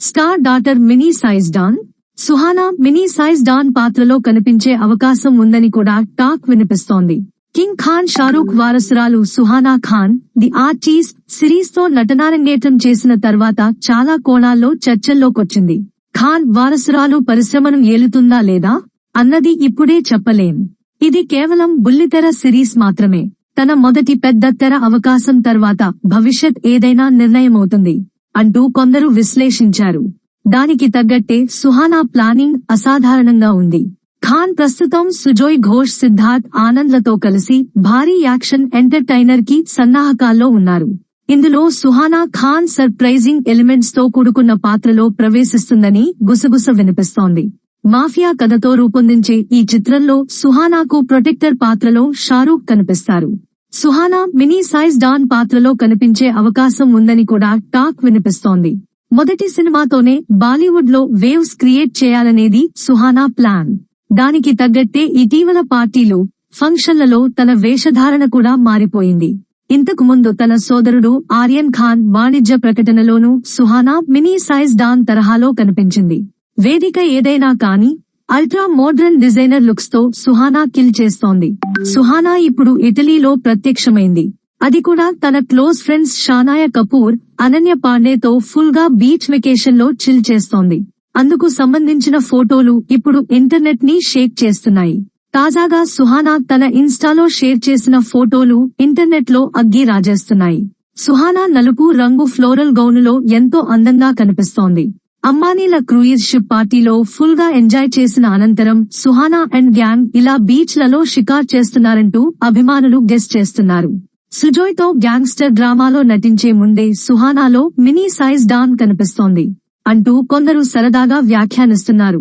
Star daughter mini size don Suhana mini size don పాత్రలో కనిపించే అవకాశం ఉందని కూడా టాక్ వినిపిస్తోంది. కింగ్ ఖాన్ షారూక్ వారసురాలు సుహానా ఖాన్ ది ఆర్టీస్ సిరీస్తో నటనారంగేటం చేసిన తర్వాత చాలా కోణాల్లో చర్చల్లోకొచ్చింది. ఖాన్ వారసురాలు పరిశ్రమను ఏలుతుందా లేదా? అన్నది ఇప్పుడే చెప్పలేం. ఇది కేవలం బుల్లితెర సిరీస్ మాత్రమే. తన మొదటి పెద్ద తెర అవకాశం తర్వాత భవిష్యత్ ఏదైనా నిర్ణయమవుతుంది. అంటూ కొందరు విశ్లేషించారు. దానికి తగ్గట్టే సుహానా ప్లానింగ్ అసాధారణంగా ఉంది. ఖాన్ ప్రస్తుతం సుజోయ్ ఘోష్ సిద్ధార్థ్ ఆనంద్లతో కలిసి భారీ యాక్షన్ ఎంటర్టైనర్కి సన్నాహకాల్లో ఉన్నారు. ఇందులో సుహానా ఖాన్ సర్ప్రైజింగ్ ఎలిమెంట్స్తో కూడుకున్న పాత్రలో ప్రవేశిస్తుందని గుసగుస వినిపిస్తోంది. మాఫియా కథతో రూపొందించే ఈ చిత్రంలో సుహానాకు ప్రొటెక్టర్ పాత్రలో షారూక్ కనిపిస్తారు. సుహానా మినీ సైజ్ డాన్ పాత్రలో కనిపించే అవకాశం ఉందని కూడా టాక్ వినిపిస్తోంది. మొదటి సినిమాతోనే బాలీవుడ్లో వేవ్స్ క్రియేట్ చేయాలనేది సుహానా ప్లాన్. దానికి తగ్గట్టే ఇటీవల పార్టీలు ఫంక్షన్లలో తన వేషధారణ కూడా మారిపోయింది. ఇంతకు ముందు తన సోదరుడు ఆర్యన్ ఖాన్ వాణిజ్య ప్రకటనలోనూ సుహానా మినీ సైజ్ డాన్ తరహాలో కనిపించింది. వేదిక ఏదైనా కానీ అల్ట్రా మోడ్రన్ డిజైనర్ లుక్స్తో సుహానా కిల్ చేస్తోంది. సుహానా ఇప్పుడు ఇటలీలో ప్రత్యక్షమైంది. అది కూడా తన క్లోజ్ ఫ్రెండ్స్ షానాయ కపూర్ అనన్య పాండేతో ఫుల్గా బీచ్ వెకేషన్లో చిల్ చేస్తోంది. అందుకు సంబంధించిన ఫోటోలు ఇప్పుడు ఇంటర్నెట్ని షేక్ చేస్తున్నాయి. తాజాగా సుహానా తన ఇన్స్టాలో షేర్ చేసిన ఫోటోలు ఇంటర్నెట్లో అగ్గి రాజేస్తున్నాయి. సుహానా నలుపు రంగు ఫ్లోరల్ గౌనులో ఎంతో అందంగా కనిపిస్తోంది. అంబానీల క్రూయిజ్ షిప్ పార్టీలో ఫుల్గా ఎంజాయ్ చేసిన అనంతరం సుహానా అండ్ గ్యాంగ్ ఇలా బీచ్లలో షికార్ చేస్తున్నారంటూ అభిమానులు గెస్ చేస్తున్నారు. సుజోయ్తో గ్యాంగ్స్టర్ డ్రామాలో నటించే ముందే సుహానాలో మినీ సైజ్ డాన్ కనిపిస్తోంది. అంటూ కొందరు సరదాగా వ్యాఖ్యానిస్తున్నారు.